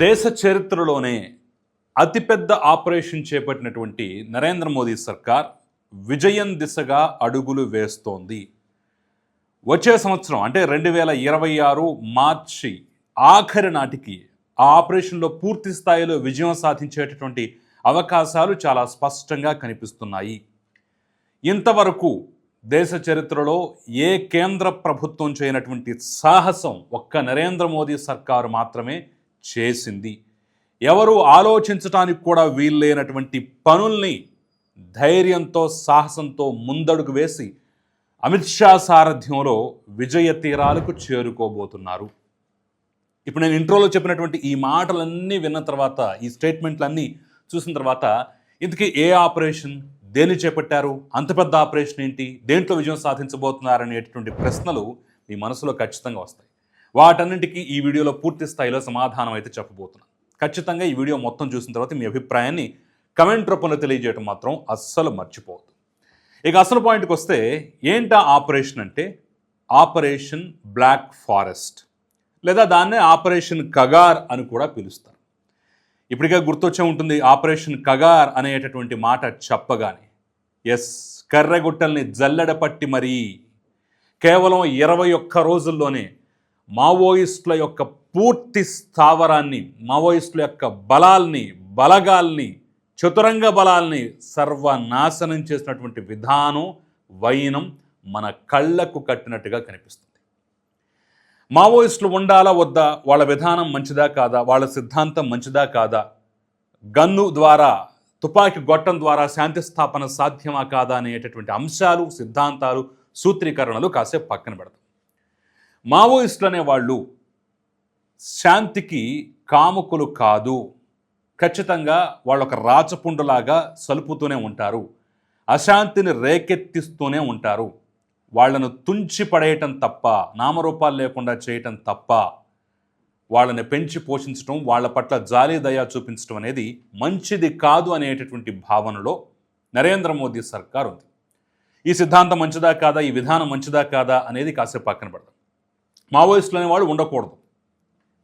దేశ చరిత్రలోనే అతిపెద్ద ఆపరేషన్ చేపట్టినటువంటి నరేంద్ర మోదీ సర్కార్ విజయం దిశగా అడుగులు వేస్తోంది. వచ్చే సంవత్సరం అంటే రెండు వేల ఇరవై ఆరు మార్చి ఆఖరి నాటికి ఆ ఆపరేషన్లో పూర్తి స్థాయిలో విజయం సాధించేటటువంటి అవకాశాలు చాలా స్పష్టంగా కనిపిస్తున్నాయి. ఇంతవరకు దేశ చరిత్రలో ఏ కేంద్ర ప్రభుత్వం చేయనటువంటి సాహసం ఒక్క నరేంద్ర మోదీ సర్కారు మాత్రమే చేసింది. ఎవరు ఆలోచించటానికి కూడా వీల్లేనటువంటి పనుల్ని ధైర్యంతో సాహసంతో ముందడుగు వేసి అమిత్ షా సారథ్యంలో విజయ తీరాలకు చేరుకోబోతున్నారు. ఇప్పుడు నేను ఇంట్రోలో చెప్పినటువంటి ఈ మాటలన్నీ విన్న తర్వాత ఈ స్టేట్మెంట్లన్నీ చూసిన తర్వాత ఇంతకీ ఏ ఆపరేషన్ దేన్ని చేపట్టారు అంత పెద్ద ఆపరేషన్ ఏంటి దేంట్లో విజయం సాధించబోతున్నారు అనేటటువంటి ప్రశ్నలు మీ మనసులో ఖచ్చితంగా వస్తాయి. వాటన్నింటికీ ఈ వీడియోలో పూర్తి స్థాయిలో సమాధానం అయితే చెప్పబోతున్నాను. ఖచ్చితంగా ఈ వీడియో మొత్తం చూసిన తర్వాత మీ అభిప్రాయాన్ని కమెంట్ రూపంలో తెలియజేయడం మాత్రం అస్సలు మర్చిపోవద్దు. ఇక అసలు పాయింట్కి వస్తే ఏంటా ఆపరేషన్ అంటే? ఆపరేషన్ బ్లాక్ ఫారెస్ట్ లేదా దాన్నే ఆపరేషన్ కగార్ అని కూడా పిలుస్తారు. ఇప్పటికే గుర్తొచ్చే ఉంటుంది ఆపరేషన్ కగార్ అనేటటువంటి మాట చెప్పగానే. ఎస్ కర్రెగుట్టల్ని జల్లెడపట్టి మరీ. కేవలం ఇరవై ఒక్క రోజుల్లోనే మావోయిస్టుల యొక్క పూర్తి స్థావరాన్ని మావోయిస్టుల యొక్క బలాల్ని బలగాల్ని చతురంగ బలాల్ని సర్వనాశనం చేసినటువంటి విధానం వైనం మన కళ్ళకు కట్టినట్టుగా కనిపిస్తుంది. మావోయిస్టులు ఉండాలా వద్దా? వాళ్ళ విధానం మంచిదా కాదా? వాళ్ళ సిద్ధాంతం మంచిదా కాదా? గన్ను ద్వారా తుపాకీ గొట్టం ద్వారా శాంతి స్థాపన సాధ్యమా కాదా అనేటటువంటి అంశాలు సిద్ధాంతాలు సూత్రీకరణలు కాసేపు పక్కన పెడతాం. మావోయిస్టులు అనేవాళ్ళు శాంతికి కాముకులు కాదు. ఖచ్చితంగా వాళ్ళు ఒక రాచపుండులాగా సలుపుతూనే ఉంటారు. అశాంతిని రేకెత్తిస్తూనే ఉంటారు. వాళ్ళను తుంచి పడేయటం తప్ప నామరూపాలు లేకుండా చేయటం తప్ప వాళ్ళని పెంచి పోషించడం వాళ్ళ పట్ల జాలి దయ చూపించడం అనేది మంచిది కాదు అనేటటువంటి భావనలో నరేంద్ర మోదీ సర్కార్ ఉంది ఈ సిద్ధాంతం మంచిదా కాదా? ఈ విధానం మంచిదా కాదా? అనేది కాసేపు పక్కన పడదాం. మావోయిస్టులు అనేవాడు ఉండకూడదు.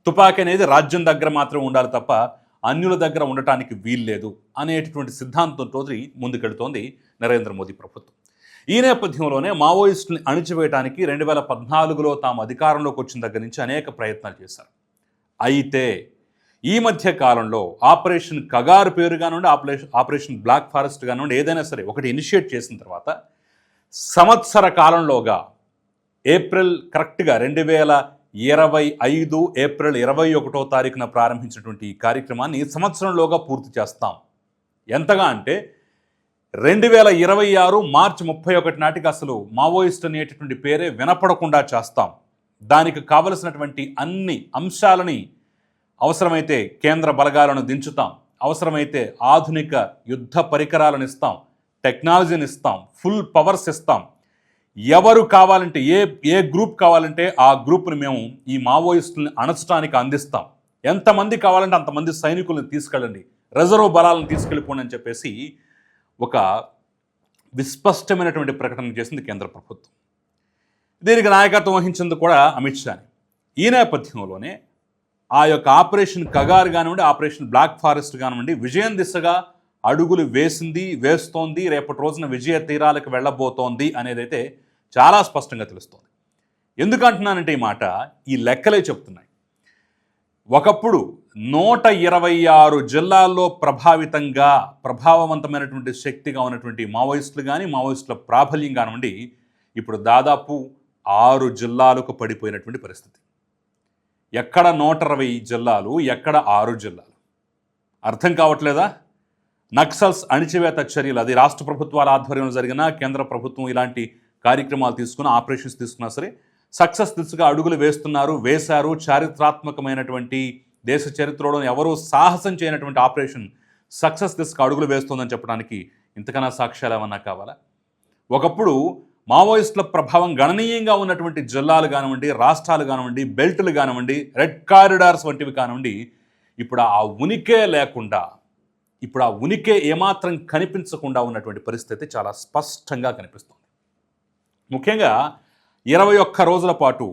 తుపాకీ అనేది రాజ్యం దగ్గర మాత్రమే ఉండాలి తప్ప అన్యుల దగ్గర ఉండటానికి వీల్లేదు అనేటటువంటి సిద్ధాంతంతో ముందుకెడుతోంది నరేంద్ర మోదీ ప్రభుత్వం. ఈ నేపథ్యంలోనే మావోయిస్టుని అణిచివేయడానికి రెండు వేల పద్నాలుగులో తాము అధికారంలోకి వచ్చిన దగ్గర నుంచి అనేక ప్రయత్నాలు చేశారు. అయితే ఈ మధ్య కాలంలో ఆపరేషన్ కగారు పేరు కానివ్వండి ఆపరేషన్ ఆపరేషన్ బ్లాక్ ఫారెస్ట్ కానివ్వండి ఏదైనా సరే ఒకటి ఇనిషియేట్ చేసిన తర్వాత సంవత్సర కాలంలోగా ఏప్రిల్ కరెక్ట్గా రెండు వేల ఇరవై ఐదు ఏప్రిల్ ఇరవై ఒకటో తారీఖున ప్రారంభించినటువంటి ఈ కార్యక్రమాన్ని సంవత్సరంలోగా పూర్తి చేస్తాం. ఎంతగా అంటే రెండు వేల ఇరవై ఆరు మార్చి ముప్పై ఒకటి నాటికి అసలు మావోయిస్ట్ అనేటటువంటి పేరే వినపడకుండా చేస్తాం. దానికి కావలసినటువంటి అన్ని అంశాలని అవసరమైతే కేంద్ర బలగాలను దించుతాం. అవసరమైతే ఆధునిక యుద్ధ పరికరాలను ఇస్తాం. టెక్నాలజీని ఇస్తాం. ఫుల్ పవర్స్ ఇస్తాం. ఎవరు కావాలంటే ఏ ఏ గ్రూప్ కావాలంటే ఆ గ్రూప్ని మేము ఈ మావోయిస్టుల్ని అణచడానికి అందిస్తాం. ఎంతమంది కావాలంటే అంతమంది సైనికులను తీసుకెళ్ళండి. రిజర్వ్ బలాలను తీసుకెళ్ళిపోండి అని చెప్పేసి ఒక విస్పష్టమైనటువంటి ప్రకటన చేసింది కేంద్ర ప్రభుత్వం. దీనికి నాయకత్వం వహించింది కూడా అమిత్ షాని ఈ నేపథ్యంలోనే ఆ యొక్క ఆపరేషన్ కగార్ కానివ్వండి ఆపరేషన్ బ్లాక్ ఫారెస్ట్ కానివ్వండి విజయం దిశగా అడుగులు వేసింది వేస్తోంది రేపటి రోజున విజయ తీరాలకు వెళ్ళబోతోంది అనేదైతే చాలా స్పష్టంగా తెలుస్తోంది. ఎందుకంటున్నానంటే ఈ మాట ఈ లెక్కలే చెప్తున్నాయి. ఒకప్పుడు నూట ఇరవై ఆరు జిల్లాల్లో ప్రభావితంగా ప్రభావవంతమైనటువంటి శక్తిగా ఉన్నటువంటి మావోయిస్టులు కానీ మావోయిస్టుల ప్రాబల్యం కానివ్వండి ఇప్పుడు దాదాపు ఆరు జిల్లాలకు పడిపోయినటువంటి పరిస్థితి. ఎక్కడ నూట ఇరవై జిల్లాలు ఎక్కడ ఆరు జిల్లాలు? అర్థం కావట్లేదా? నక్సల్స్ అణిచివేత చర్యలు అది రాష్ట్ర ప్రభుత్వాల ఆధ్వర్యంలో జరిగిన కేంద్ర ప్రభుత్వం ఇలాంటి కార్యక్రమాలు తీసుకున్న ఆపరేషన్స్ తీసుకున్నా సరే సక్సెస్ దిశగా అడుగులు వేస్తున్నారు వేశారు. చారిత్రాత్మకమైనటువంటి దేశ చరిత్రలో ఎవరూ సాహసం చేయనటువంటి ఆపరేషన్ సక్సెస్ దిశగా అడుగులు వేస్తుందని చెప్పడానికి ఇంతకన్నా సాక్ష్యాలు ఏమన్నా కావాలా? ఒకప్పుడు మావోయిస్టుల ప్రభావం గణనీయంగా ఉన్నటువంటి జిల్లాలు కానివ్వండి రాష్ట్రాలు కానివ్వండి బెల్టులు కానివ్వండి రెడ్ కారిడార్స్ వంటివి కానివ్వండి ఇప్పుడు ఆ ఉనికే లేకుండా ఇప్పుడు ఆ ఉనికే ఏమాత్రం కనిపించకుండా ఉన్నటువంటి పరిస్థితి చాలా స్పష్టంగా కనిపిస్తుంది. ముఖ్యంగా ఇరవై ఒక్క రోజుల పాటు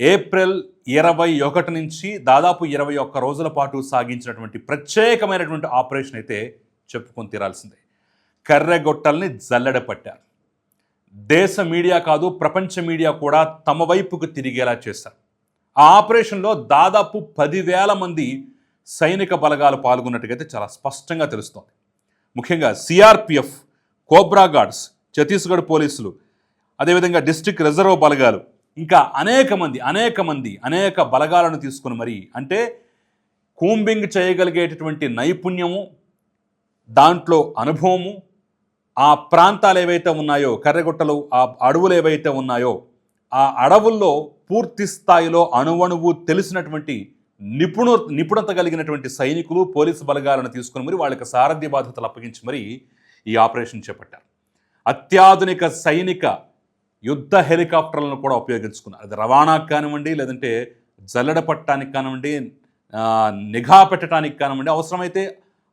ఏప్రిల్ ఇరవై ఒకటి నుంచి దాదాపు ఇరవై ఒక్క రోజుల పాటు సాగించినటువంటి ప్రత్యేకమైనటువంటి ఆపరేషన్ అయితే చెప్పుకొని తీరాల్సిందే. కర్రెగొట్టల్ని జల్లెడ పట్టారు. దేశ మీడియా కాదు ప్రపంచ మీడియా కూడా తమ వైపుకు తిరిగేలా చేశారు ఆ ఆపరేషన్లో దాదాపు పదివేల మంది సైనిక బలగాలు పాల్గొన్నట్టుగైతే చాలా స్పష్టంగా తెలుస్తోంది. ముఖ్యంగా సిఆర్పిఎఫ్ కోబ్రా గార్డ్స్ ఛత్తీస్గఢ్ పోలీసులు అదేవిధంగా డిస్టిక్ రిజర్వ్ బలగాలు. ఇంకా అనేక మంది అనేక మంది అనేక బలగాలను తీసుకుని మరి అంటే కూంబింగ్ చేయగలిగేటటువంటి నైపుణ్యము దాంట్లో అనుభవము ఆ ప్రాంతాలు ఏవైతే ఉన్నాయో కర్రెగుట్టలు ఆ అడవులు ఏవైతే ఉన్నాయో ఆ అడవుల్లో పూర్తి స్థాయిలో అణువణువు తెలిసినటువంటి నిపుణ నిపుణత కలిగినటువంటి సైనికులు పోలీసు బలగాలను తీసుకుని మరి వాళ్ళకి సారథ్య బాధ్యతలు అప్పగించి మరి ఈ ఆపరేషన్ చేపట్టారు. అత్యాధునిక సైనిక యుద్ధ హెలికాప్టర్లను కూడా ఉపయోగించుకున్నారు. అది రవాణాకు కానివ్వండి లేదంటే జల్లెడ పట్టడానికి కానివ్వండి నిఘా పెట్టడానికి కానివ్వండి అవసరమైతే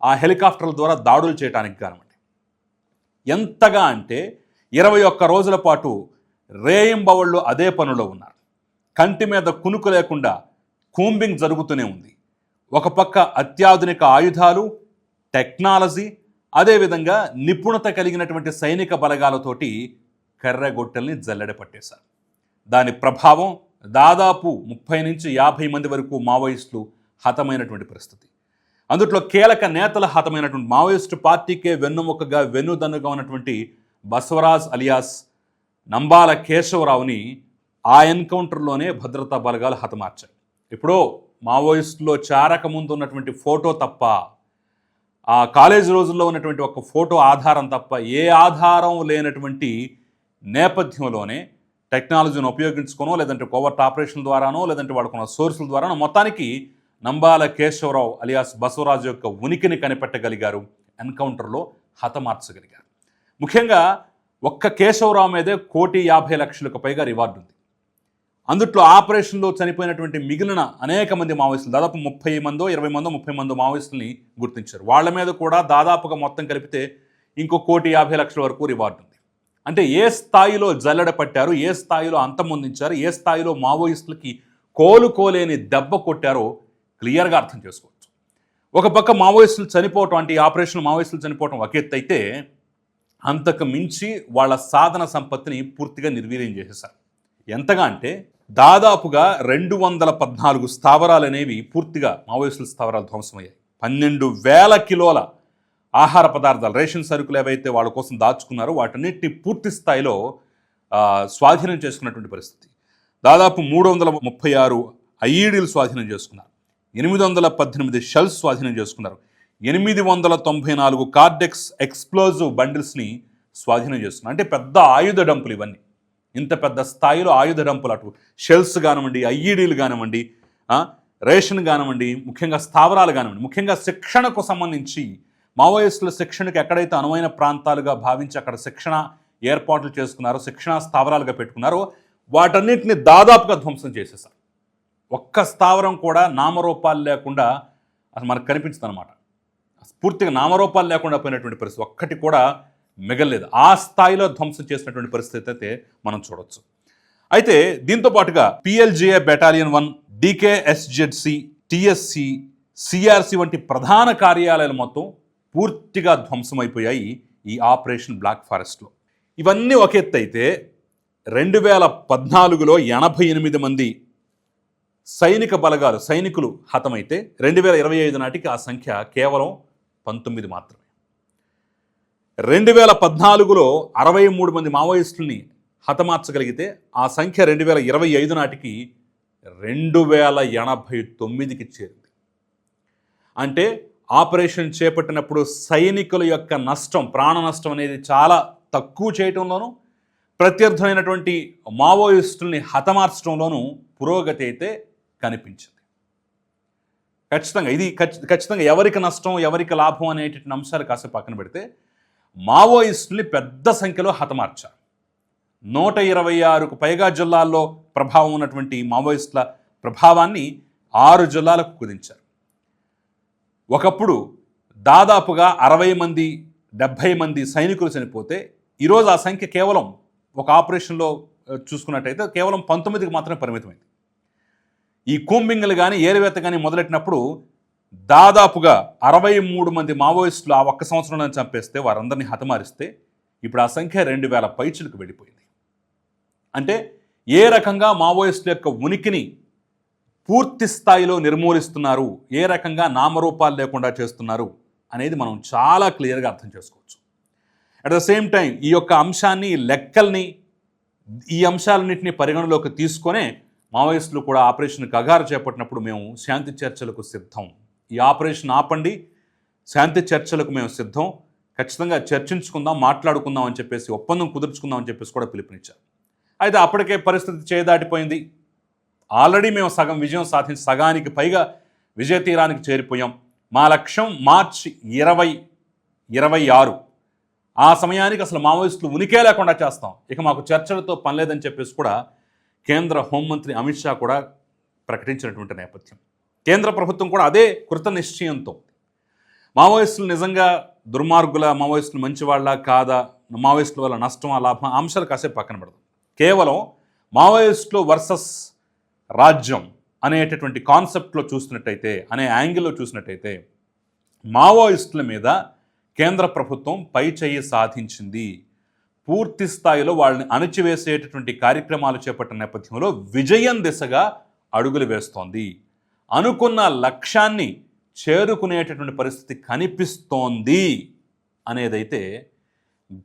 ఆ హెలికాప్టర్ల ద్వారా దాడులు చేయడానికి కానివ్వండి. ఎంతగా అంటే ఇరవై ఒక్క రోజుల పాటు రేయింబవళ్ళు అదే పనులో ఉన్నారు. కంటి మీద కునుకు లేకుండా కూంబింగ్ జరుగుతూనే ఉంది. ఒక పక్క అత్యాధునిక ఆయుధాలు టెక్నాలజీ అదేవిధంగా నిపుణత కలిగినటువంటి సైనిక బలగాలతోటి కర్రగొట్టెల్ని జల్లెడ పట్టేశారు. దాని ప్రభావం దాదాపు ముప్పై నుంచి యాభై మంది వరకు మావోయిస్టులు హతమైనటువంటి పరిస్థితి. అందుట్లో కీలక నేతల హతమైనటువంటి మావోయిస్టు పార్టీకే వెన్నుముకగా వెన్నుదన్నుగా ఉన్నటువంటి బసవరాజ్ అలియాస్ నంబాల కేశవరావుని ఆ ఎన్కౌంటర్లోనే భద్రతా బలగాలు హతమార్చాయి. ఇప్పుడు మావోయిస్టులో చారక ముందు ఉన్నటువంటి ఫోటో తప్ప ఆ కాలేజ్ రోజుల్లో ఉన్నటువంటి ఒక ఫోటో ఆధారం తప్ప ఏ ఆధారం లేనటువంటి నేపథ్యంలోనే టెక్నాలజీని ఉపయోగించుకోనో లేదంటే కోవర్ట్ ఆపరేషన్ ద్వారానో లేదంటే వాడుకున్న సోర్సుల ద్వారానో మొత్తానికి నంబాల కేశవరావు అలియాస్ బసవరాజు యొక్క ఉనికిని కనిపెట్టగలిగారు ఎన్కౌంటర్లో హతమార్చగలిగారు. ముఖ్యంగా ఒక్క కేశవరావు మీదే కోటి యాభై లక్షలకు పైగా రివార్డు ఉంది. అందుట్లో ఆపరేషన్లో చనిపోయినటువంటి మిగిలిన అనేక మంది మావోయిస్టులు దాదాపు ముప్పై మందో ఇరవై మందో ముప్పై మందో మావోయిస్టుల్ని గుర్తించారు. వాళ్ళ మీద కూడా దాదాపుగా మొత్తం కలిపితే ఇంకో కోటి యాభై లక్షల వరకు రివార్డు ఉంది. అంటే ఏ స్థాయిలో జల్లెడ పట్టారు ఏ స్థాయిలో అంతమొందించారు ఏ స్థాయిలో మావోయిస్టులకి కోలుకోలేని దెబ్బ కొట్టారో క్లియర్గా అర్థం చేసుకోవచ్చు. ఒక పక్క మావోయిస్టులు చనిపోవటం అంటే ఈ ఆపరేషన్ మావోయిస్టులు చనిపోవటం ఒక ఎత్తు అయితే అంతకు మించి వాళ్ళ సాధన సంపత్తిని పూర్తిగా నిర్వీర్యం చేసేశారు. ఎంతగా అంటే దాదాపుగా రెండు వందల పద్నాలుగు స్థావరాలు అనేవి పూర్తిగా మావోయిస్టుల స్థావరాలు ధ్వంసమయ్యాయి. పన్నెండు వేల కిలోల ఆహార పదార్థాలు రేషన్ సరుకులు ఏవైతే వాళ్ళ కోసం దాచుకున్నారో వాటన్నిటిని పూర్తి స్థాయిలో స్వాధీనం చేసుకున్నటువంటి పరిస్థితి. దాదాపు మూడు వందల ముప్పై ఆరు ఐఈడీలు స్వాధీనం చేసుకున్నారు. ఎనిమిది వందల పద్దెనిమిది షెల్స్ స్వాధీనం చేసుకున్నారు. ఎనిమిది వందల తొంభై నాలుగు కార్డెక్స్ ఎక్స్ప్లోజివ్ బండిల్స్ని స్వాధీనం చేసుకున్నారు. అంటే పెద్ద ఆయుధ డంపులు ఇవన్నీ. ఇంత పెద్ద స్థాయిలో ఆయుధ డంపులు అటు షెల్స్ కానివ్వండి ఐఈడీలు కానివ్వండి రేషన్ కానివ్వండి ముఖ్యంగా స్థావరాలు కానివ్వండి ముఖ్యంగా శిక్షణకు సంబంధించి మావోయిస్టుల శిక్షణకు ఎక్కడైతే అనువైన ప్రాంతాలుగా భావించి అక్కడ శిక్షణ ఏర్పాట్లు చేసుకున్నారో శిక్షణ స్థావరాలుగా పెట్టుకున్నారో వాటన్నిటిని దాదాపుగా ధ్వంసం చేసేసారు ఒక్క స్థావరం కూడా నామరూపాలు లేకుండా అసలు మనకు కనిపించదు అనమాట పూర్తిగా నామరూపాలు లేకుండా పోయినటువంటి పరిస్థితి ఒక్కటి కూడా మిగలేదు ఆ స్థాయిలో ధ్వంసం చేసినటువంటి పరిస్థితి అయితే మనం చూడొచ్చు. అయితే దీంతో పాటుగా PLGA battalion one DKSZC TSC CRC వంటి ప్రధాన కార్యాలయాలు మొత్తం పూర్తిగా ధ్వంసమైపోయాయి ఈ ఆపరేషన్ బ్లాక్ ఫారెస్ట్లో. ఇవన్నీ ఒక ఎత్తు అయితే రెండు వేల పద్నాలుగులో ఎనభై ఎనిమిది మంది సైనిక బలగాలు సైనికులు హతమైతే రెండు వేల ఇరవై ఐదు నాటికి ఆ సంఖ్య కేవలం పంతొమ్మిది మాత్రమే. రెండు వేల పద్నాలుగులో అరవై మూడు మంది మావోయిస్టుల్ని హతమార్చగలిగితే ఆ సంఖ్య రెండు వేల ఇరవై ఐదు నాటికి రెండు వేల ఎనభై తొమ్మిదికి చేరింది. అంటే ఆపరేషన్ చేపట్టినప్పుడు సైనికుల యొక్క నష్టం ప్రాణ నష్టం అనేది చాలా తక్కువ చేయటంలోనూ ప్రత్యర్థమైనటువంటి మావోయిస్టుల్ని హతమార్చడంలోనూ పురోగతి అయితే కనిపించింది. ఖచ్చితంగా ఇది ఖచ్చితంగా ఎవరికి నష్టం ఎవరికి లాభం అనేటువంటి అంశాలు కాసేపు పక్కన పెడితే మావోయిస్టుల్ని పెద్ద సంఖ్యలో హతమార్చారు. నూట ఇరవై ఆరుకు పైగా జిల్లాల్లో ప్రభావం ఉన్నటువంటి మావోయిస్టుల ప్రభావాన్ని ఆరు జిల్లాలకు కుదించారు. ఒకప్పుడు దాదాపుగా అరవై మంది డెబ్భై మంది సైనికులు చనిపోతే ఈరోజు ఆ సంఖ్య కేవలం ఒక ఆపరేషన్లో చూసుకున్నట్టయితే కేవలం పంతొమ్మిదికి మాత్రమే పరిమితమైంది. ఈ కూంబింగ్లు కానీ ఏరువేత కానీ మొదలెట్టినప్పుడు దాదాపుగా అరవై మూడు మంది మావోయిస్టులు ఆ ఒక్క సంవత్సరంలో చంపేస్తే వారందరినీ హతమారిస్తే ఇప్పుడు ఆ సంఖ్య రెండు వేల పైచులకు వెళ్ళిపోయింది. అంటే ఏ రకంగా మావోయిస్టుల యొక్క ఉనికిని పూర్తి స్థాయిలో నిర్మూలిస్తున్నారు. ఏ రకంగా నామరూపాలు లేకుండా చేస్తున్నారు అనేది మనం చాలా క్లియర్గా అర్థం చేసుకోవచ్చు. అట్ ద సేమ్ టైం ఈ యొక్క అంశాన్ని లెక్కల్ని ఈ అంశాలన్నింటినీ పరిగణలోకి తీసుకొనే మావోయిస్టులు కూడా ఆపరేషన్ కగారు చేపట్టినప్పుడు మేము శాంతి చర్చలకు సిద్ధం. ఈ ఆపరేషన్ ఆపండి శాంతి చర్చలకు మేము సిద్ధం. ఖచ్చితంగా చర్చించుకుందాం మాట్లాడుకుందాం అని చెప్పేసి ఒప్పందం కుదుర్చుకుందాం అని చెప్పేసి కూడా పిలుపునిచ్చారు. అయితే అప్పటికే పరిస్థితి చేయదాటిపోయింది ఆల్రెడీ మేము సగం విజయం సాధించి సగానికి పైగా విజయ తీరానికి చేరిపోయాం. మా లక్ష్యం మార్చి ఇరవై ఇరవై ఆరు. ఆ సమయానికి అసలు మావోయిస్టులు ఉనికే లేకుండా చేస్తాం. ఇక మాకు చర్చలతో పనిలేదని చెప్పేసి కూడా కేంద్ర హోంమంత్రి అమిత్ షా కూడా ప్రకటించినటువంటి నేపథ్యం. కేంద్ర ప్రభుత్వం కూడా అదే కృత నిశ్చయంతో మావోయిస్టులు నిజంగా దుర్మార్గుల మావోయిస్టులు మంచివాళ్ళ కాదా? మావోయిస్టుల వల్ల నష్టం లాభం అంశాలు కాసేపు పక్కన పెడదాం. కేవలం మావోయిస్టులు వర్సెస్ రాజ్యం అనేటటువంటి కాన్సెప్ట్లో చూసినట్టయితే అనే యాంగిల్లో చూసినట్టయితే మావోయిస్టుల మీద కేంద్ర ప్రభుత్వం పై చేయి సాధించింది. పూర్తి స్థాయిలో వాళ్ళని అణచివేసేటటువంటి కార్యక్రమాలు చేపట్టిన నేపథ్యంలో విజయం దిశగా అడుగులు వేస్తోంది. అనుకున్న లక్ష్యాన్ని చేరుకునేటటువంటి పరిస్థితి కనిపిస్తోంది అనేదైతే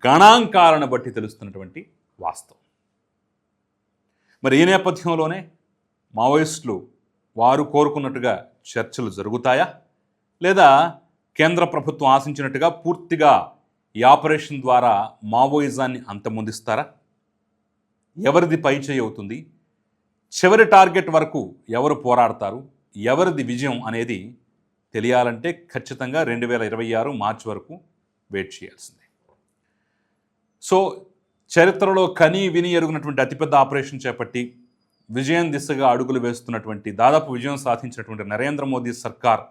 గణాంకాలను బట్టి తెలుస్తున్నటువంటి వాస్తవం. మరి ఈ నేపథ్యంలోనే మావోయిస్టులు వారు కోరుకున్నట్టుగా చర్చలు జరుగుతాయా? లేదా కేంద్ర ప్రభుత్వం ఆశించినట్టుగా పూర్తిగా ఈ ఆపరేషన్ ద్వారా మావోయిజాన్ని అంతమొందిస్తారా? ఎవరిది పై చేయి అవుతుంది? చివరి టార్గెట్ వరకు ఎవరు పోరాడతారు? ఎవరిది విజయం అనేది తెలియాలంటే ఖచ్చితంగా రెండు వేల ఇరవై ఆరు మార్చి వరకు వెయిట్ చేయాల్సిందే. సో చరిత్రలో కనీ విని ఎరుగునటువంటి అతిపెద్ద ఆపరేషన్ చేపట్టి విజయం దిశగా అడుగులు వేస్తున్నటువంటి దాదాపు విజయం సాధించినటువంటి నరేంద్ర మోదీ సర్కార్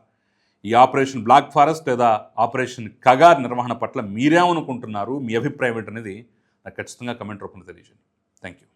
ఈ ఆపరేషన్ బ్లాక్ ఫారెస్ట్ లేదా ఆపరేషన్ కగార్ నిర్వహణ పట్ల మీరేమనుకుంటున్నారు మీ అభిప్రాయం ఏంటనేది నాకు ఖచ్చితంగా కమెంట్ రూపంలో తెలియజేయండి. Thank you